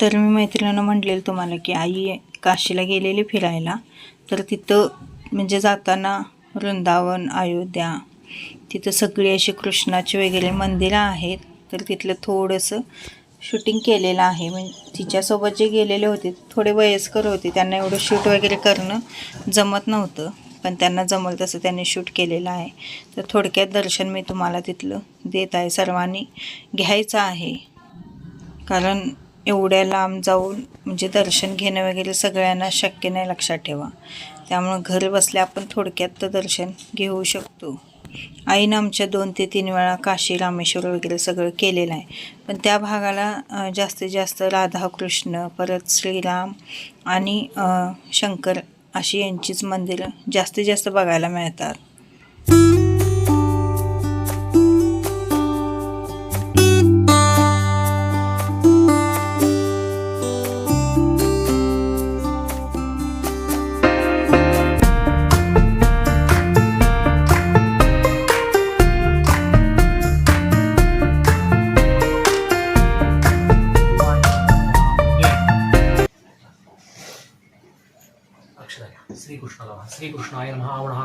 तर मी मैत्रिणीनं म्हटलेलं तुम्हाला की आई काशीला गेलेली फिरायला. तर तिथं म्हणजे जाताना वृंदावन अयोध्या तिथं सगळी अशी कृष्णाची वगैरे मंदिरं आहेत. तर तिथलं थोडंसं शूटिंग केलेलं आहे. म्हणजे तिच्यासोबत जे गेलेले होते थोडे वयस्कर होते त्यांना एवढं शूट वगैरे करणं जमत नव्हतं. पण त्यांना जमल तसं त्यांनी शूट केलेलं आहे. तर थोडक्यात दर्शन मी तुम्हाला तिथलं देत आहे. सर्वांनी घ्यायचं आहे. कारण एवढ्या लांब जाऊन म्हणजे दर्शन घेणं वगैरे सगळ्यांना शक्य नाही लक्षात ठेवा. त्यामुळं घर बसल्या आपण थोडक्यात तर दर्शन घेऊ शकतो. आईनं आमच्या दोन ते तीन वेळा काशी रामेश्वर वगैरे सगळं केलेलं आहे. पण त्या भागाला जास्तीत जास्त राधाकृष्ण परत श्रीराम आणि शंकर अशी यांचीच मंदिरं जास्तीत जास्त बघायला मिळतात.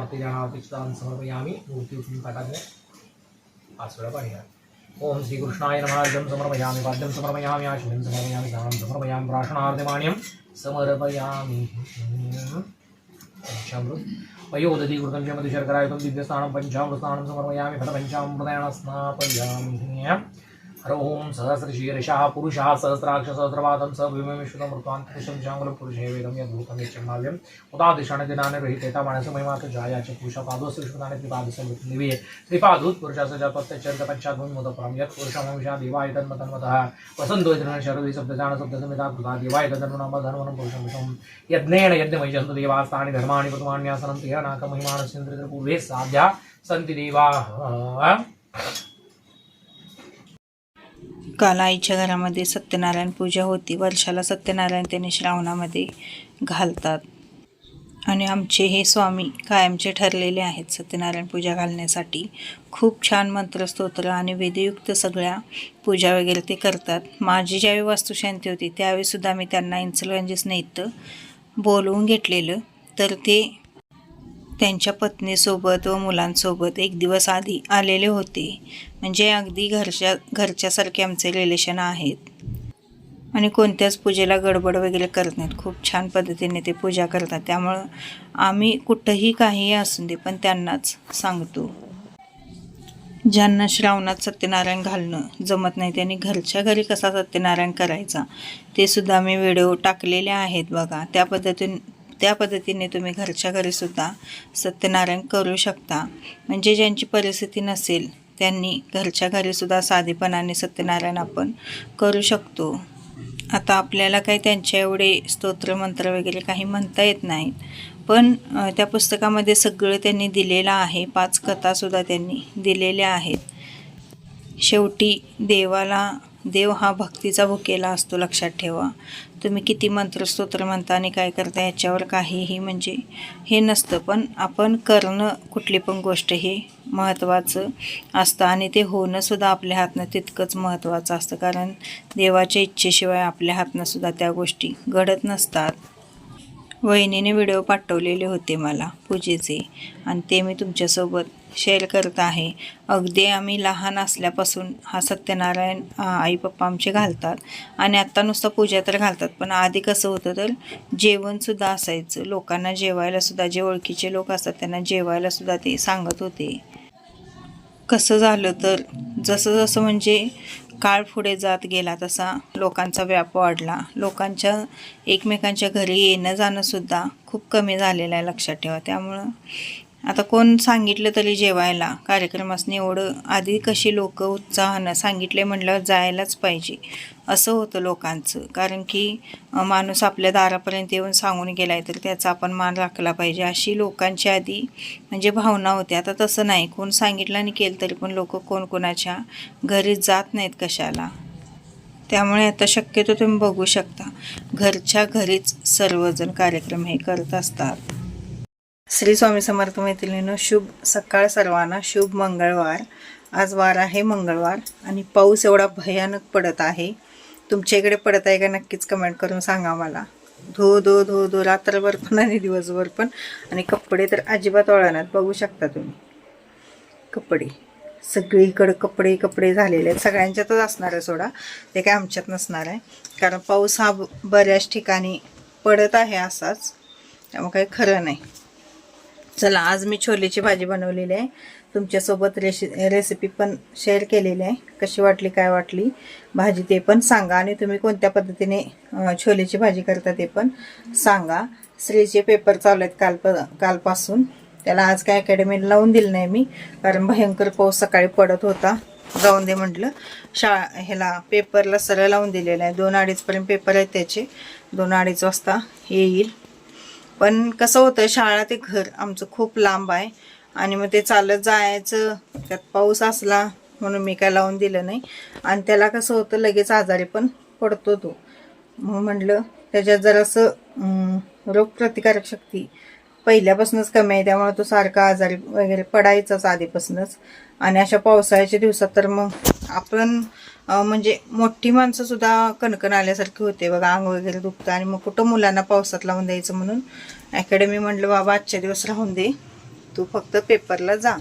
ആർത്തിരാണാവതിഷ്ടാൻ സമർപ്പയാമി മൂർത്തിയും തടഞ്ഞ് ആശ്വര പണിയാണ്. ഓം ശ്രീകൃഷ്ണായ നമാർജം സമർപ്പയാമി. പദ്യം സമർപ്പയാമി. ആശ്വരം സമർപ്പയാമി. സാണം സമർപ്പയാമി. പ്രാഷണാർദ്യമാണ്യം സമർപ്പയാമി. വയോദതി കൃതം ചമതി ശർക്കരായുധം ദിവ്യസ്ഥാനം പഞ്ചാമൃതാനം സമർപ്പയാമി. ഫലപഞ്ചാമൃതേണ സ്നാപയാമി. कृतं च मधुशर्करायुतं हर ओम सहस्रशीर्षः पुरुषः सहस्राक्षसहस्रवादं स विश्वतं मृत्वान्तरिशं चाङ्गलं पुरुषे वेदं यद्भूतं यच्चमाव्यम् उदादिशाने रहितेता मानस महिमात जायाच पुरुषा पादोस विश्वताने त्रिपादस निवे यत् पुरुषमंशा देवाय तन्मतन्मतः। वसन्तो शरदि शब्दजान कृता दिवाय तदनुनाम धर्मनं पुरुषं विषं यज्ञेन यज्ञमयजन्तु देवास्तानि धर्माणि प्रथमान्यासनं तेन नाकमहिमानस्यन्द्रिपूर्वे साध्या सन्ति देवाः। काल आईच्या घरामध्ये सत्यनारायण पूजा होती. वर्षाला सत्यनारायण त्यांनी श्रावणामध्ये घालतात. आणि आमचे हे स्वामी कायमचे ठरलेले आहेत. सत्यनारायण पूजा घालण्यासाठी खूप छान मंत्रस्तोत्र आणि वेदयुक्त सगळ्या पूजा वगैरे ते करतात. माझी ज्यावेळी वास्तुशांती होती त्यावेळीसुद्धा मी त्यांना इन्सल्वंजेसने इथं बोलवून घेतलेलं. तर ते त्यांच्या पत्नीसोबत व मुलांसोबत एक दिवस आधी आलेले होते. म्हणजे अगदी घरच्या घरच्यासारखे आमचे रिलेशन आहेत. आणि कोणत्याच पूजेला गडबड वगैरे करत नाहीत. खूप छान पद्धतीने ते पूजा करतात. त्यामुळं आम्ही कुठंही काहीही असू दे पण त्यांनाच सांगतो. ज्यांना श्रावणात सत्यनारायण घालणं जमत नाही त्यांनी घरच्या घरी कसा सत्यनारायण करायचा ते सुद्धा मी व्हिडिओ टाकलेले आहेत बघा. त्या पद्धतीने त्या पद्धतीने तुम्ही घरच्या घरीसुद्धा सत्यनारायण करू शकता. म्हणजे ज्यांची परिस्थिती नसेल त्यांनी घरच्या घरीसुद्धा साधेपणाने सत्यनारायण आपण करू शकतो. आता आपल्याला काही त्यांच्या एवढे स्तोत्रमंत्र वगैरे काही म्हणता येत नाहीत पण त्या पुस्तकामध्ये सगळं त्यांनी दिलेलं आहे. पाच कथासुद्धा त्यांनी दिलेल्या आहेत. शेवटी देवाला देव हा भक्तीचा भुकेला असतो लक्षात ठेवा. तुम्ही किती मंत्रस्तोत्र म्हणता आणि काय करता याच्यावर काहीही म्हणजे हे नसतं. पण आपण करणं कुठली पण गोष्ट हे महत्त्वाचं असतं आणि ते होणंसुद्धा आपल्या हातनं तितकंच महत्त्वाचं असतं. कारण देवाच्या इच्छेशिवाय आपल्या हातनंसुद्धा त्या गोष्टी घडत नसतात. वहिनीने व्हिडिओ पाठवलेले होते मला पूजेचे आणि ते मी तुमच्यासोबत शेअर करत आहे. अगदी आम्ही लहान असल्यापासून हा सत्यनारायण आई पप्पा आमचे घालतात आणि आत्ता नुसतं पूजा तर घालतात. पण आधी कसं होतं तर जेवणसुद्धा असायचं. लोकांना जेवायलासुद्धा जे ओळखीचे लोक असतात त्यांना जेवायलासुद्धा ते सांगत होते. कसं झालं तर जसं जसं म्हणजे काळ पुढे जात गेला तसा लोकांचा व्याप वाढला. लोकांच्या एकमेकांच्या घरी येणं जाणंसुद्धा खूप कमी झालेलं आहे लक्षात ठेवा. त्यामुळं आता कोण सांगितलं तरी जेवायला? कार्यक्रमासनी एवढं आधी कशी लोक उत्साहानं सांगितले म्हटल्यावर जायलाच पाहिजे. असं होतं लोकांचं. कारण की माणूस आपल्या दारापर्यंत येऊन सांगून गेला आहे तर त्याचा आपण मान राखला पाहिजे. अशी लोकांची आधी म्हणजे भावना होती. आता तसं नाही. कोण सांगितलं आणि केलं तरी पण लोक कोण कोणाच्या घरी जात नाहीत कशाला. त्यामुळे आता शक्यतो तुम्ही बघू शकता. घरच्या घरीच सर्वजण कार्यक्रम हे करत असतात. श्री स्वामी समर्थ मैत्रिणीनं शुभ सकाळ सर्वांना शुभ मंगळवार. आज वार आहे मंगळवार आणि पाऊस एवढा भयानक पडत आहे. तुमच्या इकडे पडत आहे का नक्कीच कमेंट करून सांगा मला. धो धो धो धो रात्रभर पण आणि दिवसभर पण. आणि कपडे तर अजिबात वळणात बघू शकता तुम्ही. कपडे. सगळीकडे कपडे कपडे झालेले आहेत. सगळ्यांच्यातच असणार आहे सोडा. ते काय आमच्यात नसणार आहे. कारण पाऊस हा बऱ्याच ठिकाणी पडत आहे असाच. त्यामुळे काही खरं नाही. चला आज मी छोलेची भाजी बनवलेली आहे. तुमच्यासोबत रेसि रेसिपी पण शेअर केलेली आहे. कशी वाटली काय वाटली भाजी ते पण सांगा. आणि तुम्ही कोणत्या पद्धतीने छोलेची भाजी करता ते पण सांगा. स्त्रीचे पेपर चालू आहेत काल कालपासून. त्याला आज काय अकॅडमीला लावून दिलं नाही मी कारण भयंकर पाऊस सकाळी पडत होता. जाऊन दे म्हटलं. शाळा ह्याला पेपरला सरळ लावून दिलेलं आहे. दोन अडीचपर्यंत पेपर आहेत त्याचे. दोन अडीच वाजता येईल. पण कसं होतं शाळा ते घर आमचं खूप लांब आहे आणि मग ते चालत जायचं. त्यात पाऊस असला म्हणून मी काय लावून दिलं नाही. आणि त्याला कसं होतं लगेच आजारी पण पडतो तो. मग म्हटलं त्याच्यात जरासं रोगप्रतिकारक शक्ती पहिल्यापासूनच कमी आहे त्यामुळे तो सारखा आजारी वगैरे पडायचाच आधीपासूनच. आणि अशा पावसाळ्याच्या दिवसात तर मग आपण म्हणजे मोठी माणसं सुद्धा कणकण आल्यासारखी होते बघा अंग वगैरे दुखतं. आणि मग कुठं मुलांना पावसात लावून द्यायचं म्हणून अकॅडमी म्हटलं बाबा आजच्या दिवस राहून दे. तू फक्त पेपरला जा.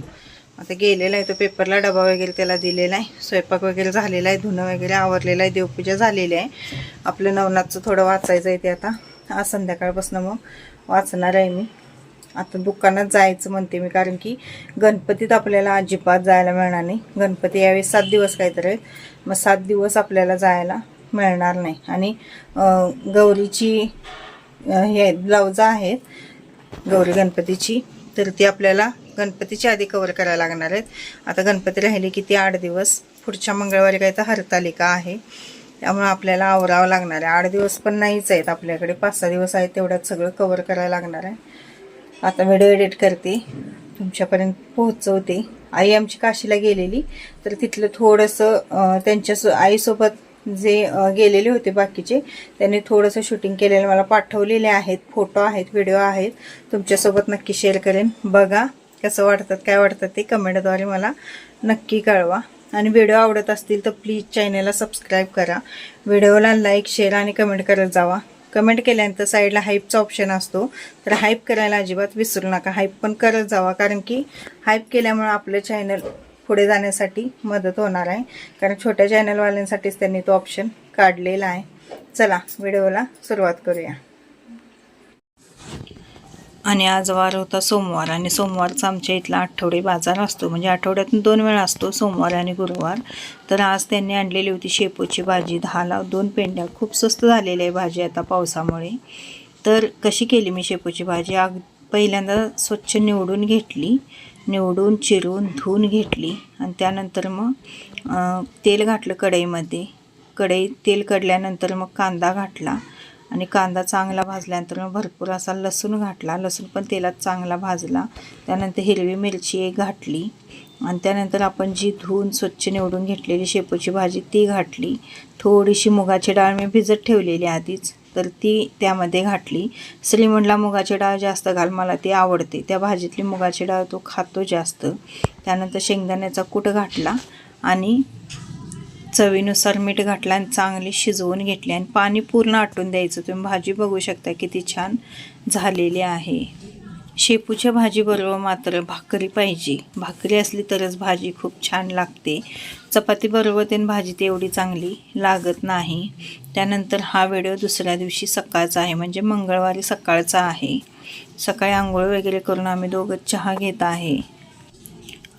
आता गेलेला आहे तो पेपरला डबा वगैरे त्याला दिलेला आहे. स्वयंपाक वगैरे झालेला आहे धुणं वगैरे आवरलेलं आहे देवपूजा झालेली आहे. आपलं नवनाथचं थोडं वाचायचं आहे ते आता. आज संध्याकाळपासून मग वाचणार आहे मी. आता दुकानात जायचं म्हणते मी कारण की गणपतीत आपल्याला अजिबात जायला मिळणार नाही. गणपती यावेळी सात दिवस काहीतरी आहेत. मग सात दिवस आपल्याला जायला मिळणार नाही. आणि गौरीची हे ब्लाऊज आहेत गौरी गणपतीची तर ती आपल्याला गणपतीच्या आधी कवर करायला लागणार आहेत. आता गणपती राहिले ती आठ दिवस. पुढच्या मंगळवारी काय तर हरतालिका आहे. त्यामुळे आपल्याला आवरावं लागणार आहे. आठ दिवस पण नाहीच आहेत. आपल्याकडे पाच सहा दिवस आहेत. तेवढ्यात सगळं कवर करायला लागणार आहे. आता व्हिडिओ एडिट करते. तुमच्यापर्यंत पोहोचवते. आई आमची काशीला गेलेली. तर तिथलं थोडंसं त्यांच्या आईसोबत जे गेलेले होते बाकीचे त्यांनी थोडंसं शूटिंग केलेलं मला पाठवलेले आहेत. फोटो आहेत व्हिडिओ आहेत. तुमच्यासोबत नक्की शेअर करेन. बघा कसं वाटतात काय वाटतात ते कमेंटद्वारे मला नक्की कळवा. आणि व्हिडिओ आवडत असतील तर प्लीज चॅनलला सबस्क्राईब करा. व्हिडिओला लाईक शेअर आणि कमेंट करत जावा. कमेंट केल्यानंतर साईडला हाईपचा ऑप्शन असतो. तर हाईप करायला अजिबात विसरू नका. हाईप पण करत जावा कारण की हाईप केल्यामुळं आपलं चॅनल पुढे जाण्यासाठी मदत होणार आहे. कारण छोट्या चॅनलवाल्यांसाठीच त्यांनी तो ऑप्शन काढलेला आहे. चला व्हिडिओला सुरुवात करूया. आणि आज वार होता सोमवार आणि सोमवारचा आमच्या इथला आठवडे बाजार असतो. म्हणजे आठवड्यातून दोन वेळा असतो सोमवार आणि गुरुवार. तर आज त्यांनी आणलेली होती शेपूची भाजी. दहाला दोन पेंड्या खूप स्वस्त झालेली आहे भाजी आता पावसामुळे. तर कशी केली मी शेपूची भाजी? अग पहिल्यांदा स्वच्छ निवडून घेतली. निवडून चिरून धुवून घेतली. आणि त्यानंतर मग तेल घातलं कढईमध्ये. कढई तेल कढल्यानंतर मग कांदा घातला. आणि कांदा चांगला भाजल्यानंतर भरपूर असा लसूण घातला. लसूण पण तेलात चांगला भाजला. त्यानंतर हिरवी मिरची एक घातली. आणि त्यानंतर आपण जी धुवून स्वच्छ निवडून घेतलेली शेपूची भाजी ती घातली. थोडीशी मुगाची डाळ मी भिजत ठेवलेली आधीच तर ती त्यामध्ये घातली. श्रीमंडला मुगाची डाळ जास्त घाल मला ती आवडते. त्या भाजीतली मुगाची डाळ तो खातो जास्त. त्यानंतर शेंगदाण्याचा कूट घातला आणि चवीनुसार मीठ घातलं आणि चांगली शिजवून घेतली आणि पाणी पूर्ण आटून द्यायचं. तुम्ही भाजी बघू शकता किती छान झालेली आहे. शेपूच्या भाजीबरोबर मात्र भाकरी पाहिजे. भाकरी असली तरच भाजी खूप छान लागते. चपातीबरोबर ते भाजी तेवढी चांगली लागत नाही. त्यानंतर हा व्हिडिओ दुसऱ्या दिवशी सकाळचा आहे. म्हणजे मंगळवारी सकाळचा आहे. सकाळी आंघोळ वगैरे करून आम्ही दोघं चहा घेत आहे.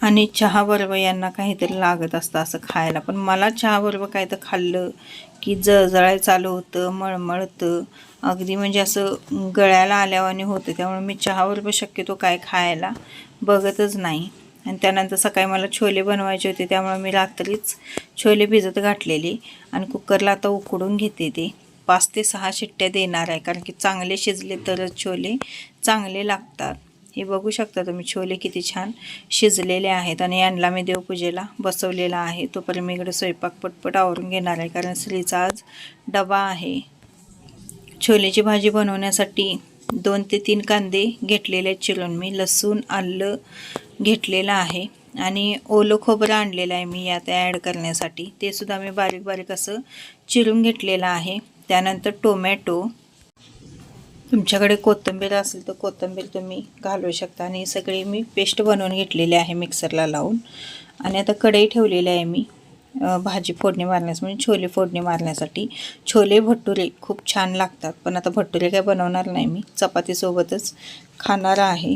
आणि चहाबरोबर यांना काहीतरी लागत असतं असं खायला. पण मला चहाबरोबर काय तर खाल्लं की जळजळाय चालू होतं मळमळतं. अगदी म्हणजे असं गळ्याला आल्यावाने होतं. त्यामुळे मी चहाबरोबर शक्यतो काय खायला बघतच नाही. आणि त्यानंतर सकाळी मला छोले बनवायचे होते. त्यामुळे मी रात्रीच छोले भिजत घातलेले आणि कुकरला आता उकडून घेते ते. पाच ते सहा शिट्ट्या देणार आहे. कारण की चांगले शिजले तरच छोले चांगले लागतात. हे बघू शकता तुम्ही छोले किती छान शिजलेले आहेत आणि यांना मी देवपूजेला बसवलेला आहे. तोपर्यंत मी इकडे स्वयंपाक पटपट आवरून घेणार आहे कारण स्त्रीचा आज डबा आहे. छोलेची भाजी बनवण्यासाठी दोन ते तीन कांदे घेतलेले आहेत चिरून मी. लसूण आलं घेतलेलं आहे आणि ओलं खोबरं आणलेलं आहे मी यात ॲड करण्यासाठी. ते सुद्धा मी बारीक बारीक असं चिरून घेतलेलं आहे. त्यानंतर टोमॅटो तुमच्याकडे कोथिंबीर असेल तर कोथिंबीर तुम्ही घालू शकता. आणि सगळी मी पेस्ट बनवून घेतलेली आहे मिक्सरला लावून. आणि आता कढई ठेवलेली आहे मी भाजी फोडणी मारण्यास म्हणजे छोले फोडणी मारण्यासाठी. छोले भटुरे खूप छान लागतात पण आता भटुरे काय बनवणार नाही मी. चपातीसोबतच खाणार आहे.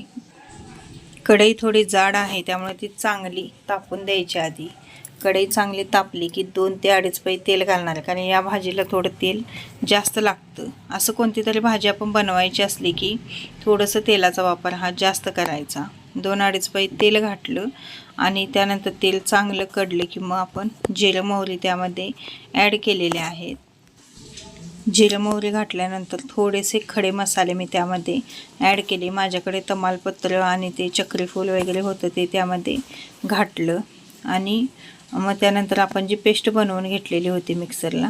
कढई थोडी जाड आहे त्यामुळे ती चांगली तापून द्यायची आधी. कढई चांगली तापली की दोन ते अडीच पै तेल घालणार आहे. कारण या भाजीला थोडं तेल जास्त लागतं. असं कोणती तरी भाजी आपण बनवायची असली की थोडंसं तेलाचा वापर हा जास्त करायचा. दोन अडीच पै तेल घातलं आणि त्यानंतर तेल चांगलं कडलं की मग आपण जिरं मोहरी त्यामध्ये ॲड केलेले आहेत. जिरं मोहरी घातल्यानंतर थोडेसे खडे मसाले मी त्यामध्ये ॲड केले. माझ्याकडे तमालपत्र आणि ते चक्रीफूल वगैरे होतं ते त्यामध्ये घातलं आणि मग त्यानंतर आपण जी पेस्ट बनवून घेतलेली होती मिक्सरला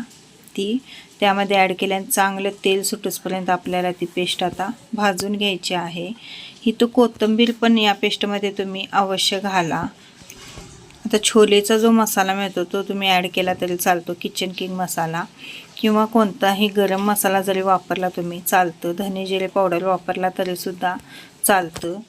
ती त्यामध्ये ॲड केल्याने चांगलं तेल सुटूसपर्यंत आपल्याला ती पेस्ट आता भाजून घ्यायची आहे. ही तो कोथिंबीर पण या पेस्टमध्ये तुम्ही अवश्य घाला. आता छोलेचा जो मसाला मिळतो तो तुम्ही ॲड केला तरी चालतो किचन किंग मसाला. किंवा कोणताही गरम मसाला जरी वापरला तुम्ही चालतं. धने जिरे पावडर वापरला तरीसुद्धा चालतं.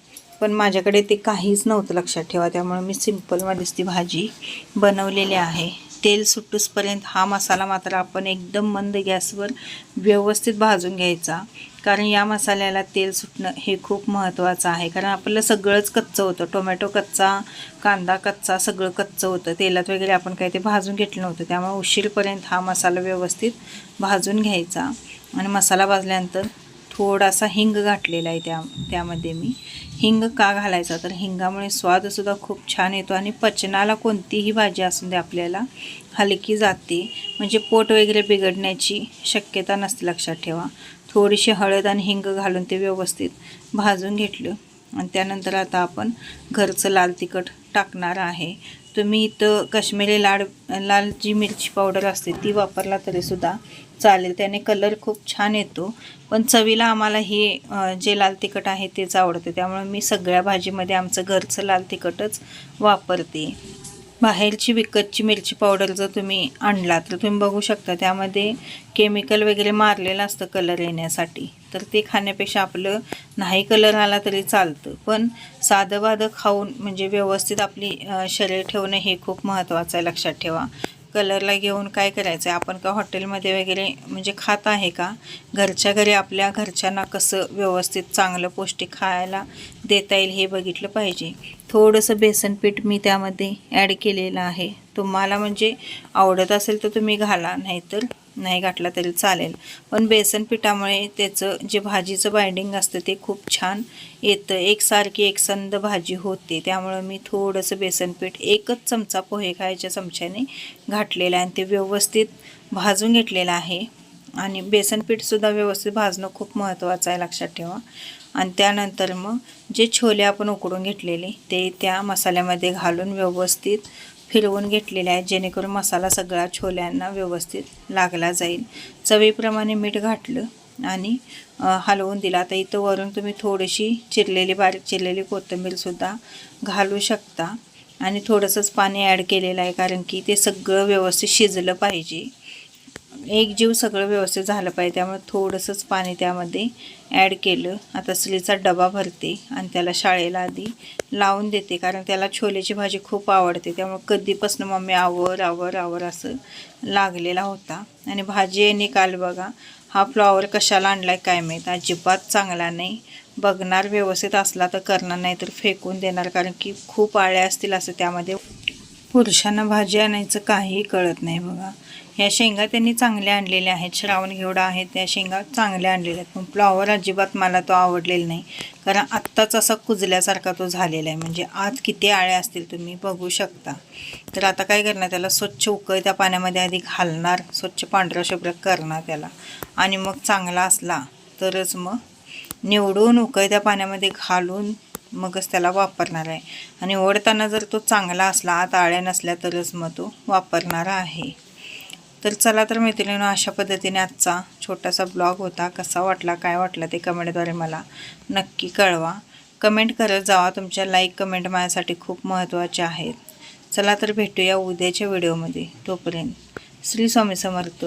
पण माझ्याकडे ते काहीच नव्हतं लक्षात ठेवा. त्यामुळे मी सिम्पलमध्येच ती भाजी बनवलेली आहे. तेल सुटूसपर्यंत हा मसाला मात्र आपण एकदम मंद गॅसवर व्यवस्थित भाजून घ्यायचा. कारण या मसाल्याला तेल सुटणं हे खूप महत्त्वाचं आहे. कारण आपलं सगळंच कच्चं होतं. टोमॅटो कच्चा कांदा कच्चा सगळं कच्चं होतं. तेलात वगैरे आपण काही ते भाजून घेतलं नव्हतं. त्यामुळे उशीरपर्यंत हा मसाला व्यवस्थित भाजून घ्यायचा. आणि मसाला भाजल्यानंतर थोडासा हिंग घातलेला आहे त्या त्यामध्ये मी. हिंग का घालायचा? तर हिंगामुळे स्वादसुद्धा खूप छान येतो आणि पचनाला कोणतीही भाजी असू दे आपल्याला हलकी जाते. म्हणजे पोट वगैरे बिघडण्याची शक्यता नसते लक्षात ठेवा. थोडीशी हळद आणि हिंग घालून ते व्यवस्थित भाजून घेतलं. आणि त्यानंतर आता आपण घरचं लाल तिखट टाकणार आहे. तुम्ही इथं काश्मीरी लाड लाल जी मिरची पावडर असते ती वापरला तरीसुद्धा चालेल. त्याने कलर खूप छान येतो. पण चवीला आम्हाला हे जे लाल तिखट आहे तेच आवडतं. त्यामुळे मी सगळ्या भाजीमध्ये आमचं घरचं लाल तिखटच वापरते. बाहेरची विकतची मिरची पावडर जर तुम्ही आणला तर तुम्ही बघू शकता त्यामध्ये केमिकल वगैरे मारलेलं असतं कलर येण्यासाठी. तर ते खाण्यापेक्षा आपलं नाही कलर आला तरी चालतं. पण साधं वाधं खाऊन म्हणजे व्यवस्थित आपली शरीर ठेवणं हे खूप महत्त्वाचं आहे लक्षात ठेवा. कलरला घेऊन काय करायचं आहे आपण का हॉटेलमध्ये वगैरे म्हणजे खात आहे का? घरच्या घरी आपल्या घरच्यांना कसं व्यवस्थित चांगलं पौष्टिक खायला देता येईल हे बघितलं पाहिजे. थोडंसं बेसन पीठ मी त्यामध्ये ॲड केलेलं आहे. तुम्हाला म्हणजे आवडत असेल तर तुम्ही घाला नाहीतर नाही घातला तरी चालेल. पण बेसन पिठामुळे त्याचं जे भाजीचं बाइंडिंग असतं ते खूप छान येतं. एकसारखी एकसंद भाजी होते. त्यामुळं मी थोडंसं बेसन पीठ एकच चमचा पोहे खायच्या चमच्याने घातलेलं आहे आणि ते व्यवस्थित भाजून घेतलेलं आहे. आणि बेसन पीठसुद्धा व्यवस्थित भाजणं खूप महत्त्वाचं आहे लक्षात ठेवा. आणि त्यानंतर मग जे छोले आपण उकडून घेतलेले ते त्या मसाल्यामध्ये घालून व्यवस्थित फिरवून घेतलेले आहेत. जेणेकरून मसाला सगळा छोल्यांना व्यवस्थित लागला जाईल. चवीप्रमाणे मीठ घातलं आणि हलवून दिला. आता इथं वरून तुम्ही थोडीशी चिरलेली बारीक चिरलेली कोथिंबीरसुद्धा घालू शकता. आणि थोडंसंच पाणी ॲड केलेलं आहे कारण की ते सगळं व्यवस्थित शिजलं पाहिजे. एक जीव सगळं व्यवस्थित झालं पाहिजे त्यामुळे थोडंसंच पाणी त्यामध्ये ॲड केलं. आता स्त्रीचा डबा भरते आणि त्याला शाळेला आधी लावून देते कारण त्याला छोलेची भाजी खूप आवडते. त्यामुळे कधीपासून मम्मी आवर आवर आवर असं लागलेला होता. आणि भाजी आहे काल बघा हा फ्लॉवर कशाला आणला आहे काय माहीत? अजिबात चांगला नाही. बघणार व्यवस्थित असला तर करणार नाही तर फेकून देणार कारण की खूप आळ्या असतील असं त्यामध्ये. पुरुषांना भाजी आणायचं काहीही कळत नाही बघा. ह्या शेंगा त्यांनी चांगल्या आणलेल्या आहेत. श्रावण घेवडा आहेत त्या शेंगा चांगल्या आणलेल्या आहेत. पण फ्लॉवर अजिबात मला तो आवडलेला नाही. कारण आत्ताच असा कुजल्यासारखा तो झालेला आहे. म्हणजे आत किती आळ्या असतील तुम्ही बघू शकता. तर आता काय करणार त्याला? स्वच्छ उकळत्या पाण्यामध्ये आधी घालणार. स्वच्छ पांढरा शुभ्र करणार त्याला. आणि मग चांगला असला तरच मग निवडून उकळत्या पाण्यामध्ये घालून मगच त्याला वापरणार आहे. आणि ओढताना जर तो चांगला असला आत आळ्या नसल्या तरच मग तो वापरणार आहे. तर चला तर मैत्रिणीनं अशा पद्धतीने आजचा छोटासा ब्लॉग होता. कसा वाटला काय वाटला ते कमेंटद्वारे मला नक्की कळवा. कमेंट करत जावा. तुमच्या लाईक कमेंट माझ्यासाठी खूप महत्त्वाच्या आहेत. चला तर भेटूया उद्याच्या व्हिडिओमध्ये तोपर्यंत श्री स्वामी समर्थ.